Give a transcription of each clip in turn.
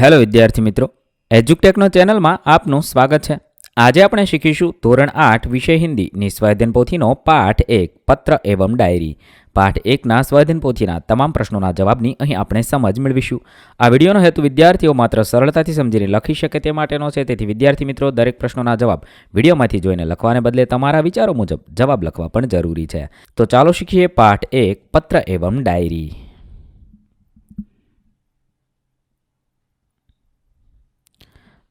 Hello વિદ્યાર્થી મિત્રો, એજ્યુકટેકનો ચેનલમાં આપનું સ્વાગત છે. આજે આપણે શીખીશું ધોરણ આઠ વિષય હિન્દી નિસ્વાધ્યન પોથીનો પાઠ એક, પત્ર એવમ ડાયરી. પાઠ એકના સ્વાધ્યન પોથીના તમામ પ્રશ્નોના જવાબની અહીં આપણે સમજ મેળવીશું. આ વિડીયોનો હેતુ વિદ્યાર્થીઓ માત્ર સરળતાથી સમજીને લખી શકે તે માટેનો છે, તેથી વિદ્યાર્થી મિત્રો, દરેક પ્રશ્નોના જવાબ વિડીયોમાંથી જોઈને લખવાને બદલે તમારા વિચારો મુજબ જવાબ લખવા પણ જરૂરી છે. તો ચાલો શીખીએ પાઠ એક, પત્ર એવમ ડાયરી.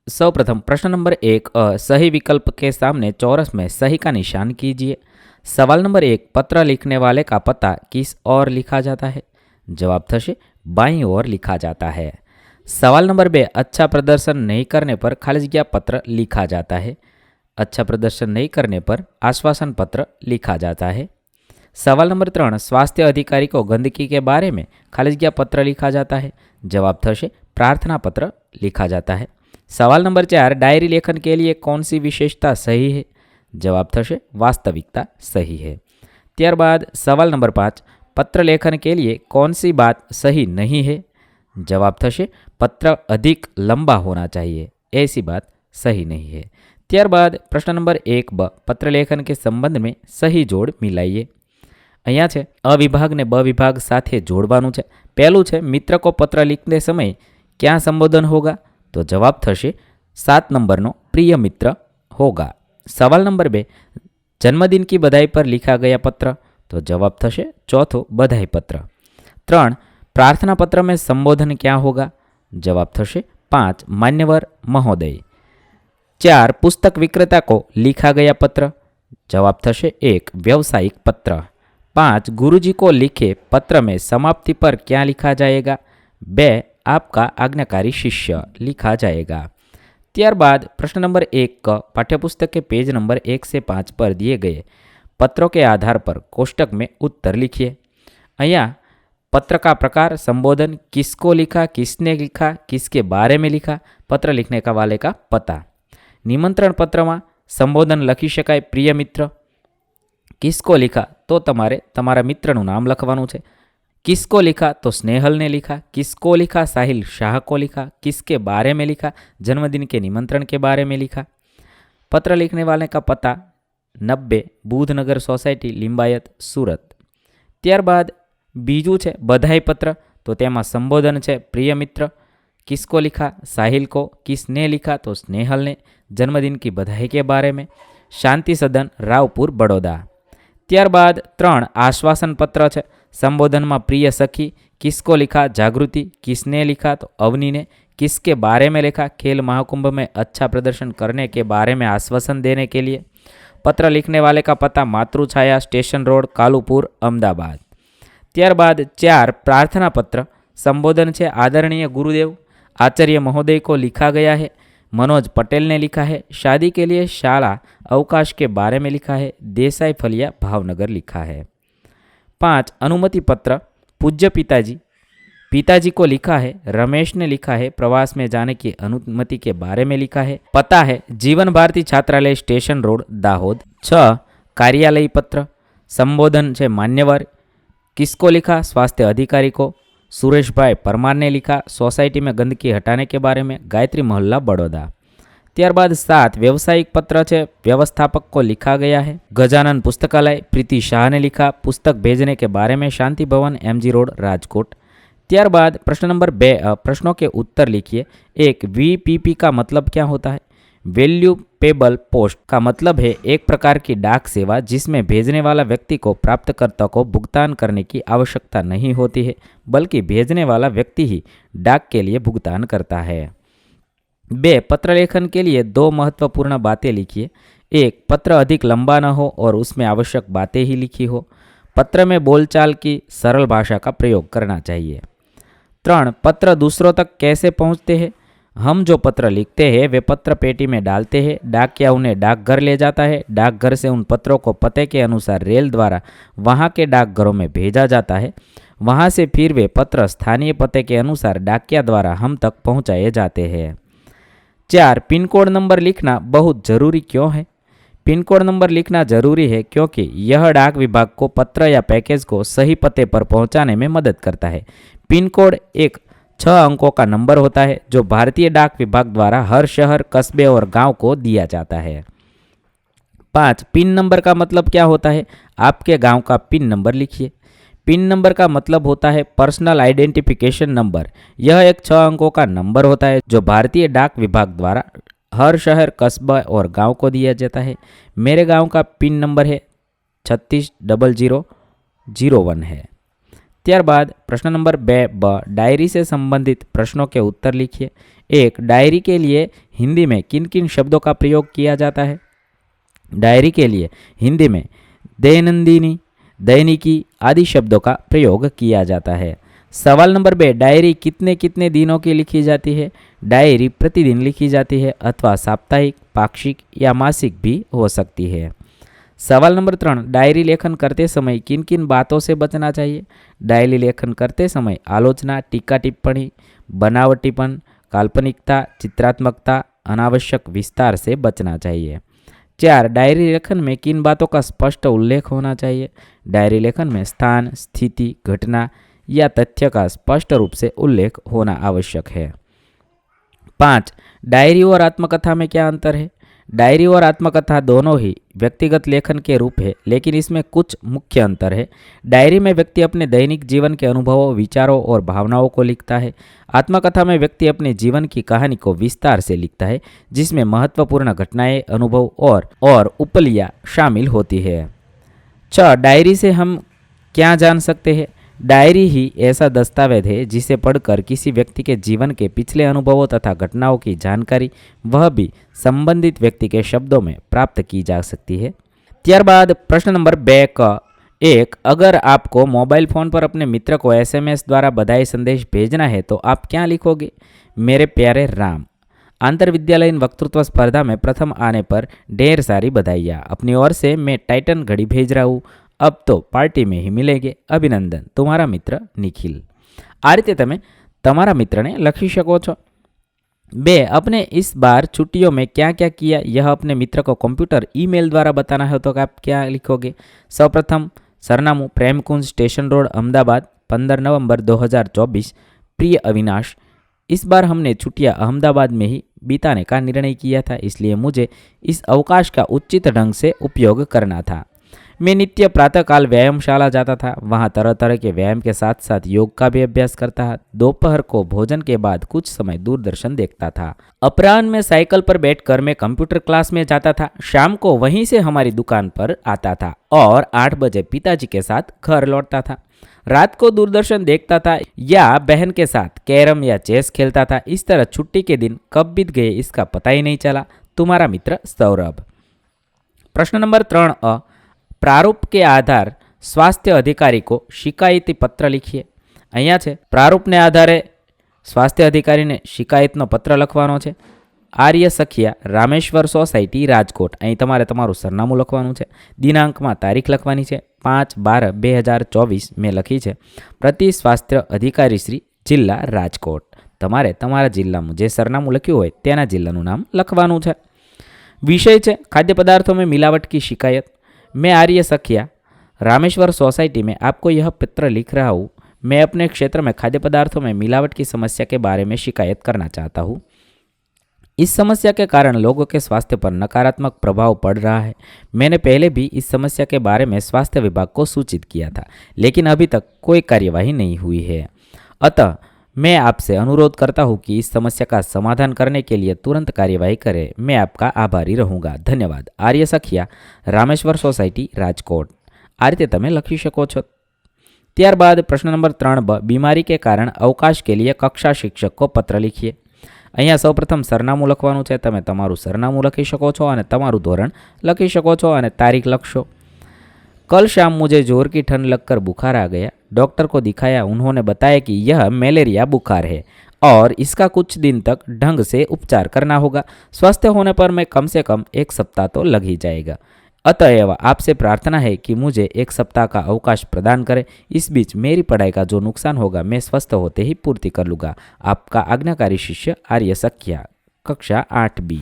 सर्वप्रथम प्रश्न नंबर एक, अ, सही विकल्प के सामने चौरस में सही का निशान कीजिए। सवाल नंबर एक, पत्र लिखने वाले का पता किस ओर लिखा जाता है? जवाब थशे, बाई ओर लिखा जाता है। सवाल नंबर बे अच्छा प्रदर्शन नहीं करने पर खाली जगह पत्र लिखा जाता है। अच्छा प्रदर्शन नहीं करने पर आश्वासन पत्र लिखा जाता है। सवाल नंबर त्रण, स्वास्थ्य अधिकारी को गंदगी के बारे में जगह पत्र लिखा जाता है। जवाब थशे, प्रार्थना पत्र लिखा जाता है सवाल नंबर चार डायरी लेखन के लिए कौन सी विशेषता सही है जवाब थशे वास्तविकता सही है ત્યારબાદ સવાલ નંબર પાંચ પત્ર લેખન કે लिए कौन सी बात सही नहीं है जवाब થશે पत्र अधिक लंबा होना चाहिए ऐसी बात सही नहीं है ત્યારબાદ પ્રશ્ન નંબર એક બ પત્ર લેખન કે સંબંધ में સહી જોડ મિલાઈએ અહીંયા છે અ વિભાગને બ વિભાગ સાથે જોડવાનું છે પહેલું છે મિત્ર કો પત્ર लिखते समय क्या संबोधन होगा तो તો જવાબ થશે સાત નંબરનો પ્રિય મિત્ર હોગા. સવાલ નંબર બે, જન્મદિન કી બધાઈ પર લીખા ગયા પત્ર? તો જવાબ થશે ચોથો बधाई पत्र त्रण प्रार्थना पत्र में संबोधन क्या होगा जवाब थे पाँच मान्यवर महोदय चार पुस्तक विक्रेता को लिखा गया पत्र जवाब थे एक व्यावसायिक पत्र पाँच गुरुजी को लिखे पत्र में समाप्ति पर क्या लिखा जाएगा बे आपका आज्ञाकारी शिष्य लिखा जाएगा ત્યારબાદ प्रश्न नंबर एक क पाठ्यपुस्तक के पेज नंबर एक से पाँच पर दिए गए पत्रों के आधार पर कोष्टक में उत्तर लिखिए અહીંયા पत्र का प्रकार संबोधन किसको लिखा किसने लिखा किसके बारे में लिखा पत्र लिखने का वाले का पता નિમંત્રણ પત્રમાં સંબોધન લખી શકાય પ્રિય મિત્ર કિસકો लिखा તો તમારે તમારા મિત્રનું નામ લખવાનું છે किसको लिखा तो स्नेहल ने लिखा किसको लिखा साहिल शाह को लिखा किसके बारे में लिखा जन्मदिन के निमंत्रण के बारे में लिखा पत्र लिखने वाले का पता नब्बे બુધનગર સોસાયટી લિંબાયત સુરત ત્યારબાદ બીજું છે બધાઈ પત્ર તો તેમાં સંબોધન છે પ્રિય મિત્ર किसको लिखा साहिल को किसने लिखा तो स्नेहल ने जन्मदिन की बधाई के बारे में शांति सदन रावपुर बड़ौदा ત્યારબાદ ત્રણ આશ્વાસન પત્ર છે संबोधन में प्रिय सखी, किसको लिखा जागृति, किसने लिखा तो अवनी ने, किसके बारे में लिखा खेल महाकुंभ में अच्छा प्रदर्शन करने के बारे में आश्वासन देने के लिए? पत्र लिखने वाले का पता मातृछाया स्टेशन रोड, कालूपुर, अहमदाबाद। त्यारबाद चार प्रार्थना पत्र, संबोधन से आदरणीय गुरुदेव। आचार्य महोदय को लिखा गया है, मनोज पटेल ने लिखा है, शादी के लिए शाला, अवकाश के बारे में लिखा है, देसाई फलिया भावनगर लिखा है। पाँच अनुमति पत्र, पूज्य पिताजी। पिताजी को लिखा है, रमेश ने लिखा है, प्रवास में जाने की अनुमति के बारे में लिखा है। पता है, जीवन भारती छात्रालय स्टेशन रोड, दाहोद। छ, कार्यालय पत्र, संबोधन છે मान्यवर। किसको लिखा? स्वास्थ्य अधिकारी को। सुरेश भाई परमार ने लिखा, सोसाइटी में गंदगी हटाने के बारे में। गायत्री मोहल्ला बड़ौदा। ત્યારબાદ सात व्यवसायिक पत्र છે व्यवस्थापक को लिखा गया है गजानन पुस्तकालय प्रीति शाह ने लिखा पुस्तक भेजने के बारे में शांति भवन एमजी रोड राजकोट ત્યારબાદ प्रश्न नंबर बे अ, प्रश्नों के उत्तर लिखिए एक वीपीपी का मतलब क्या होता है वैल्यू पेबल पोस्ट का मतलब है एक प्रकार की डाक सेवा जिसमें भेजने वाला व्यक्ति को प्राप्तकर्ता को भुगतान करने की आवश्यकता नहीं होती है बल्कि भेजने वाला व्यक्ति ही डाक के लिए भुगतान करता है बे पत्र लेखन के लिए दो महत्वपूर्ण बातें लिखिए। एक, पत्र अधिक लंबा न हो और उसमें आवश्यक बातें ही लिखी हो। पत्र में बोलचाल की सरल भाषा का प्रयोग करना चाहिए। त्रण, पत्र दूसरों तक कैसे पहुँचते हैं? हम जो पत्र लिखते हैं, वे पत्र पेटी में डालते हैं डाकिया उन्हें डाकघर ले जाता है। डाकघर से उन पत्रों को पते के अनुसार रेल द्वारा वहाँ के डाकघरों में भेजा जाता है। वहाँ से फिर वे पत्र स्थानीय पते के अनुसार डाकिया द्वारा हम तक पहुँचाए जाते हैं। चार, पिन कोड नंबर लिखना बहुत ज़रूरी क्यों है? पिन कोड नंबर लिखना ज़रूरी है क्योंकि यह डाक विभाग को पत्र या पैकेज को सही पते पर पहुँचाने में मदद करता है। पिन कोड एक छह अंकों का नंबर होता है, जो भारतीय डाक विभाग द्वारा हर शहर, कस्बे और गाँव को दिया जाता है। पाँच, पिन नंबर का मतलब क्या होता है? आपके गाँव का पिन नंबर लिखिए। पिन नंबर का मतलब होता है पर्सनल आइडेंटिफिकेशन नंबर यह एक छह अंकों का नंबर होता है जो भारतीय डाक विभाग द्वारा हर शहर कस्बा और गांव को दिया जाता है मेरे गांव का पिन नंबर है छत्तीस डबल जीरो जीरो वन है ત્યારબાદ प्रश्न नंबर बे ब डायरी से संबंधित प्रश्नों के उत्तर लिखिए एक डायरी के लिए हिंदी में किन किन शब्दों का प्रयोग किया जाता है डायरी के लिए हिंदी में दैनंदिनी दैनिकी आदि शब्दों का प्रयोग किया जाता है। सवाल नंबर बे, डायरी कितने कितने दिनों की लिखी जाती है? डायरी प्रतिदिन लिखी जाती है अथवा साप्ताहिक, पाक्षिक या मासिक भी हो सकती है। सवाल नंबर त्रण, डायरी लेखन करते समय किन किन बातों से बचना चाहिए? डायरी लेखन करते समय आलोचना, टीका टिप्पणी, बनावटीपन, काल्पनिकता, चित्रात्मकता अनावश्यक विस्तार से बचना चाहिए। चार, डायरी लेखन में किन बातों का स्पष्ट उल्लेख होना चाहिए? डायरी लेखन में स्थान, स्थिति, घटना या तथ्य का स्पष्ट रूप से उल्लेख होना आवश्यक है। पाँच, डायरी और आत्मकथा में क्या अंतर है? डायरी और आत्मकथा दोनों ही व्यक्तिगत लेखन के रूप है, लेकिन इसमें कुछ मुख्य अंतर है। डायरी में व्यक्ति अपने दैनिक जीवन के अनुभवों, विचारों और भावनाओं को लिखता है। आत्मकथा में व्यक्ति अपने जीवन की कहानी को विस्तार से लिखता है, जिसमें महत्वपूर्ण घटनाएँ, अनुभव और और उपलिया शामिल होती है। छ डायरी से हम क्या जान सकते हैं? डायरी ही ऐसा दस्तावेज है जिसे पढ़कर किसी व्यक्ति के जीवन के पिछले अनुभवों तथा घटनाओं की जानकारी वह भी संबंधित व्यक्ति के शब्दों में प्राप्त की जा सकती है ત્યારબાદ प्रश्न नंबर बे क एक अगर आपको मोबाइल फ़ोन पर अपने मित्र को एसएमएस द्वारा बधाई संदेश भेजना है तो आप क्या लिखोगे मेरे प्यारे राम आंतर विद्यालयीन वक्तृत्व स्पर्धा में प्रथम आने पर ढेर सारी बधाइयाँ अपनी ओर से मैं टाइटन घड़ी भेज रहा हूँ अब तो પાર્ટી में ही मिलेंगे અભિનંદન તમારા મિત્ર નિખિલ આ રીતે તમે તમારા મિત્રને લખી શકો છો बे अपने इस बार छुट्टियों में क्या क्या किया यह अपने मित्र को कंप्यूटर ईमेल द्वारा बताना है तो आप क्या लिखोगे सर्वप्रथम सरनामू प्रेमकुंज स्टेशन रोड अहमदाबाद पंद्रह नवंबर 2024 प्रिय अविनाश इस बार हमने छुट्टियां अहमदाबाद में ही बिताने का निर्णय किया था इसलिए मुझे इस अवकाश का उचित ढंग से उपयोग करना था मैं नित्य प्रातःकाल व्यायामशाला जाता था। वहाँ तरह तरह के व्यायाम के साथ साथ योग का भी अभ्यास करता था। दोपहर को भोजन के बाद कुछ समय दूरदर्शन देखता था। अपराह्न में साइकिल पर बैठकर मैं कंप्यूटर क्लास में जाता था। शाम को वहीं से हमारी दुकान पर आता था और आठ बजे पिताजी के साथ घर लौटता था। रात को दूरदर्शन देखता था या बहन के साथ कैरम या चेस खेलता था। इस तरह छुट्टी के दिन कब बीत गए इसका पता ही नहीं चला। तुम्हारा मित्र सौरभ। प्रश्न नंबर त्रण अ। પ્રારૂપ કે આધાર સ્વાસ્થ્ય અધિકારીકો શિકાયતી પત્ર લખીએ. અહીંયા છે, પ્રારૂપને આધારે સ્વાસ્થ્ય અધિકારીને શિકાયતનો પત્ર લખવાનો છે. આર્ય સખિયા, રામેશ્વર સોસાયટી, રાજકોટ. અહીં તમારે તમારું સરનામું લખવાનું છે. દિનાંકમાં તારીખ લખવાની છે. પાંચ બાર બે હજાર ચોવીસ મેં લખી છે. પ્રતિ સ્વાસ્થ્ય અધિકારી શ્રી જિલ્લા રાજકોટ. તમારે તમારા જિલ્લામાં જે સરનામું લખ્યું હોય તેના જિલ્લાનું નામ લખવાનું છે. વિષય છે, ખાદ્ય પદાર્થો મેં મિલાવટ કી શિકાયત. मैं आर्य सखिया, रामेश्वर सोसाइटी में आपको यह पत्र लिख रहा हूँ। मैं अपने क्षेत्र में खाद्य पदार्थों में मिलावट की समस्या के बारे में शिकायत करना चाहता हूँ। इस समस्या के कारण लोगों के स्वास्थ्य पर नकारात्मक प्रभाव पड़ रहा है। मैंने पहले भी इस समस्या के बारे में स्वास्थ्य विभाग को सूचित किया था, लेकिन अभी तक कोई कार्यवाही नहीं हुई है। अतः मैं आपसे अनुरोध करता हूँ कि इस समस्या का समाधान करने के लिए तुरंत कार्यवाही करें मैं आपका आभारी रहूँगा धन्यवाद आर्य सखिया રામેશ્વર સોસાયટી રાજકોટ આ રીતે તમે લખી શકો છો ત્યારબાદ પ્રશ્ન નંબર ત્રણ બ બીમારી કે કારણ અવકાશ કે લીએ કક્ષા શિક્ષક કો પત્ર લીખીએ અહીંયા સૌપ્રથમ સરનામું લખવાનું છે તમે તમારું સરનામું લખી શકો છો અને તમારું ધોરણ લખી શકો છો અને તારીખ લખશો कल शाम मुझे जोर की ठंड लगकर बुखार आ गया डॉक्टर को दिखाया, उन्होंने बताया कि यह मलेरिया बुखार है और इसका कुछ दिन तक ढंग से उपचार करना होगा। स्वस्थ होने पर मैं कम से कम एक सप्ताह तो लग ही जाएगा। अतएव आपसे प्रार्थना है कि मुझे एक सप्ताह का अवकाश प्रदान करें। इस बीच मेरी पढ़ाई का जो नुकसान होगा, मैं स्वस्थ होते ही पूर्ति कर लूँगा। आपका आज्ञाकारी शिष्य आर्य सख्या, कक्षा आठ बी।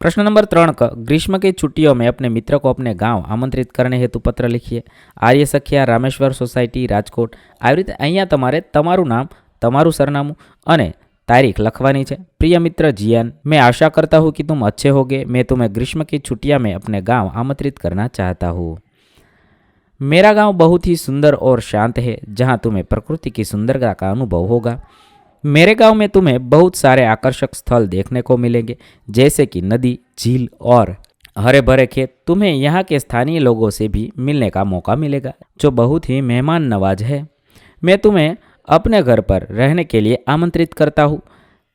प्रश्न नंबर ત્રણ ક ग्रीष्म की छुट्टियों में अपने मित्र को अपने गांव आमंत्रित करने हेतु पत्र लिखिए આર્ય સખિયા રામેશ્વર સોસાયટી રાજકોટ આવી રીતે અહીંયા તમારે તમારું નામ તમારું સરનામું અને तारीख लखवानी है प्रिय मित्र जियान मैं आशा करता हूँ कि तुम अच्छे होगे मैं तुम्हें ग्रीष्म की छुट्टियां में अपने गांव आमंत्रित करना चाहता हूँ मेरा गांव बहुत ही सुंदर और शांत है जहां तुम्हें प्रकृति की सुंदरता का अनुभव होगा मेरे गाँव में तुम्हें बहुत सारे आकर्षक स्थल देखने को मिलेंगे, जैसे कि नदी, झील और हरे भरे खेत। तुम्हें यहाँ के स्थानीय लोगों से भी मिलने का मौका मिलेगा, जो बहुत ही मेहमान नवाज़ है। मैं तुम्हें अपने घर पर रहने के लिए आमंत्रित करता हूँ,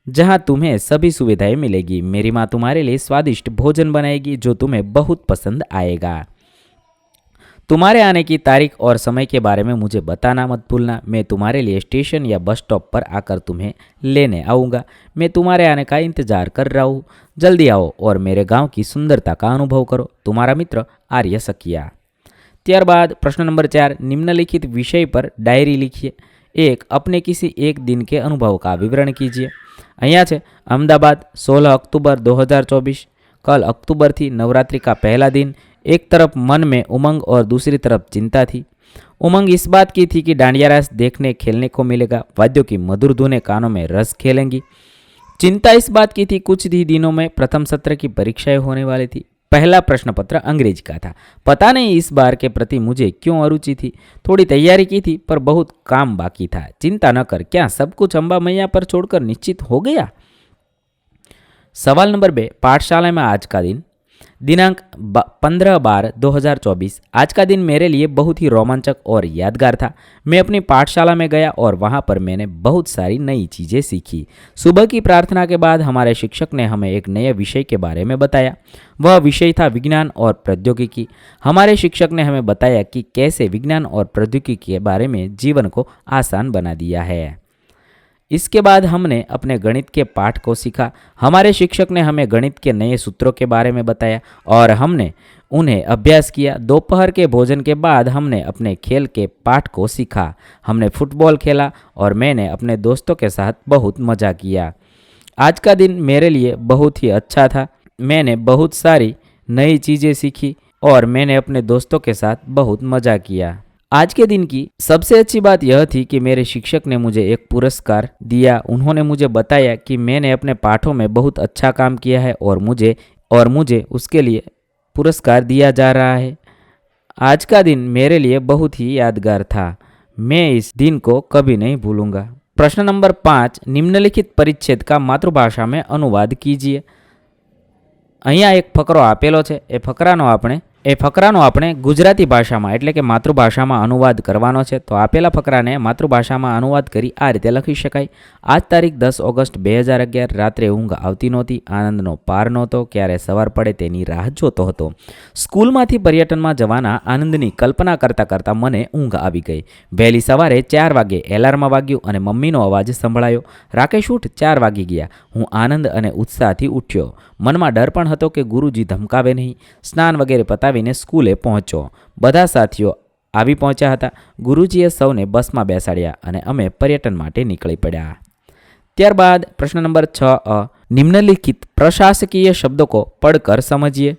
जहाँ तुम्हें सभी सुविधाएँ मिलेगी। मेरी माँ तुम्हारे लिए स्वादिष्ट भोजन बनाएगी, जो तुम्हें बहुत पसंद आएगा। तुम्हारे आने की तारीख और समय के बारे में मुझे बताना मत भूलना। मैं तुम्हारे लिए स्टेशन या बस स्टॉप पर आकर तुम्हें लेने आऊँगा। मैं तुम्हारे आने का इंतज़ार कर रहा हूँ। जल्दी आओ और मेरे गाँव की सुंदरता का अनुभव करो। तुम्हारा मित्र आर्य सकिया। त्यारबाद प्रश्न नंबर चार, निम्नलिखित विषय पर डायरी लिखिए। एक, अपने किसी एक दिन के अनुभव का विवरण कीजिए। अँ अहमदाबाद, सोलह अक्टूबर दो हज़ार चौबीस। कल अक्टूबर थी नवरात्रि का पहला दिन। एक तरफ़ मन में उमंग और दूसरी तरफ़ चिंता थी। उमंग इस बात की थी कि डांडिया रास देखने, खेलने को मिलेगा। वाद्यों की मधुर धुने कानों में रस खेलेंगी। चिंता इस बात की थी, कुछ ही दिनों में प्रथम सत्र की परीक्षाएँ होने वाली थी। पहला प्रश्न पत्र अंग्रेज़ी का था। पता नहीं इस बार के प्रति मुझे क्यों अरुचि थी। थोड़ी तैयारी की थी, पर बहुत काम बाकी था। चिंता न कर, क्या सब कुछ अंबा मैया पर छोड़कर निश्चित हो गया? सवाल नंबर बे, पाठशाला में आज का दिन। दिनांक पंद्रह बार 2024 आज का दिन मेरे लिए बहुत ही रोमांचक और यादगार था। मैं अपनी पाठशाला में गया और वहाँ पर मैंने बहुत सारी नई चीज़ें सीखी। सुबह की प्रार्थना के बाद हमारे शिक्षक ने हमें एक नए विषय के बारे में बताया। वह विषय था विज्ञान और प्रौद्योगिकी। हमारे शिक्षक ने हमें बताया कि कैसे विज्ञान और प्रौद्योगिकी के बारे में जीवन को आसान बना दिया है। इसके बाद हमने अपने गणित के पाठ को सीखा। हमारे शिक्षक ने हमें गणित के नए सूत्रों के बारे में बताया और हमने उन्हें अभ्यास किया। दोपहर के भोजन के बाद हमने अपने खेल के पाठ को सीखा। हमने फुटबॉल खेला और मैंने अपने दोस्तों के साथ बहुत मज़ा किया। आज का दिन मेरे लिए बहुत ही अच्छा था। मैंने बहुत सारी नई चीज़ें सीखी और मैंने अपने दोस्तों के साथ बहुत मज़ा किया। आज के दिन की सबसे अच्छी बात यह थी कि मेरे शिक्षक ने मुझे एक पुरस्कार दिया उन्होंने मुझे बताया कि मैंने अपने पाठों में बहुत अच्छा काम किया है और मुझे और मुझे उसके लिए पुरस्कार दिया जा रहा है आज का दिन मेरे लिए बहुत ही यादगार था मैं इस दिन को कभी नहीं भूलूंगा प्रश्न नंबर पाँच निम्नलिखित परिच्छेद का मातृभाषा में अनुवाद कीजिए અહીંયા એક ફકરો આપેલો છે એ ફકરાનો આપણે એ ફકરાનો આપણે ગુજરાતી ભાષામાં, એટલે કે માતૃભાષામાં અનુવાદ કરવાનો છે. તો આપેલા ફકરાને માતૃભાષામાં અનુવાદ કરી આ રીતે લખી શકાય. આજ તારીખ દસ ઓગસ્ટ બે હજાર અગિયાર રાત્રે ઊંઘ આવતી નહોતી, આનંદનો પાર નહોતો, ક્યારે સવાર પડે તેની રાહ જોતો હતો. સ્કૂલમાંથી પર્યટનમાં જવાના આનંદની કલ્પના કરતાં કરતાં મને ઊંઘ આવી ગઈ. વહેલી સવારે ચાર વાગે એલાર્મ વાગ્યું અને મમ્મીનો અવાજ સંભળાયો. રાકેશ, ઉઠ. ચાર વાગી ગયા. હું આનંદ અને ઉત્સાહથી ઉઠ્યો. મનમાં ડર પણ હતો કે ગુરુજી ધમકાવે નહીં. સ્નાન વગેરે કરાવીને સ્કૂલે પહોંચ્યો. બધા સાથીઓ આવી પહોંચ્યા હતા. ગુરુજીએ સૌને બસમાં બેસાડ્યા અને અમે પર્યટન માટે નીકળી પડ્યા. ત્યારબાદ પ્રશ્ન નંબર છ અ, નિમ્નલિખિત પ્રશાસકીય શબ્દો કો પડકર સમજીએ.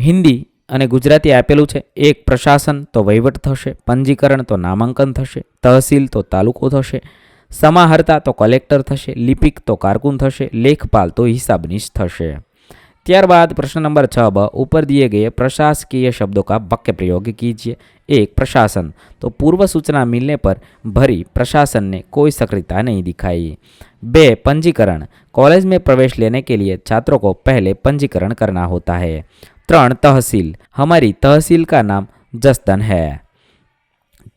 હિન્દી અને ગુજરાતી આપેલું છે. એક પ્રશાસન તો વહીવટ થશે, પંજીકરણ તો નામાંકન થશે, તહસીલ તો તાલુકો થશે, સમાહર્તા તો કલેક્ટર થશે, લિપિક તો કારકુન થશે, લેખપાલ તો હિસાબનીશ થશે. त्यारबाद प्रश्न नंबर छ ब, ऊपर दिए गए प्रशासकीय शब्दों का वाक्य प्रयोग कीजिए। एक, प्रशासन। तो पूर्व सूचना मिलने पर भरी प्रशासन ने कोई सक्रियता नहीं दिखाई। बे, पंजीकरण। कॉलेज में प्रवेश लेने के लिए छात्रों को पहले पंजीकरण करना होता है। त्रण, तहसील। हमारी तहसील का नाम जस्तन है।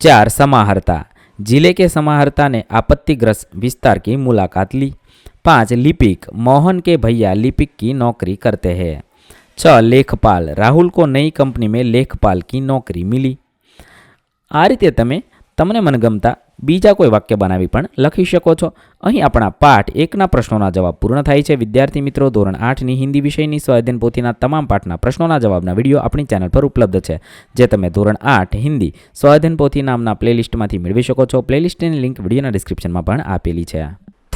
चार, समाहर्ता। ज़िले के समाहर्ता ने आपत्तिग्रस्त विस्तार की मुलाकात ली। पाँच लिपिक मोहन के भैया लिपिक की नौकरी करते हैं छः लेखपाल राहुल को नई कंपनी में लेखपाल की नौकरी मिली आ रीते तमें તમને મનગમતા બીજા કોઈ વાક્ય બનાવી પણ લખી શકો છો અહીં આપણા પાઠ એકના પ્રશ્નોના જવાબ પૂર્ણ થાય છે વિદ્યાર્થી મિત્રો ધોરણ આઠની હિન્દી વિષયની સ્વાધ્યન પોથીના તમામ પાઠના પ્રશ્નોના જવાબના વિડીયો આપણી ચેનલ પર ઉપલબ્ધ છે જે તમે ધોરણ આઠ હિન્દી સ્વાધ્યન પોથી નામના પ્લેલિસ્ટમાંથી મેળવી શકો છો પ્લેલિસ્ટની લિંક વિડીયોના ડિસ્ક્રિપ્શનમાં પણ આપેલી છે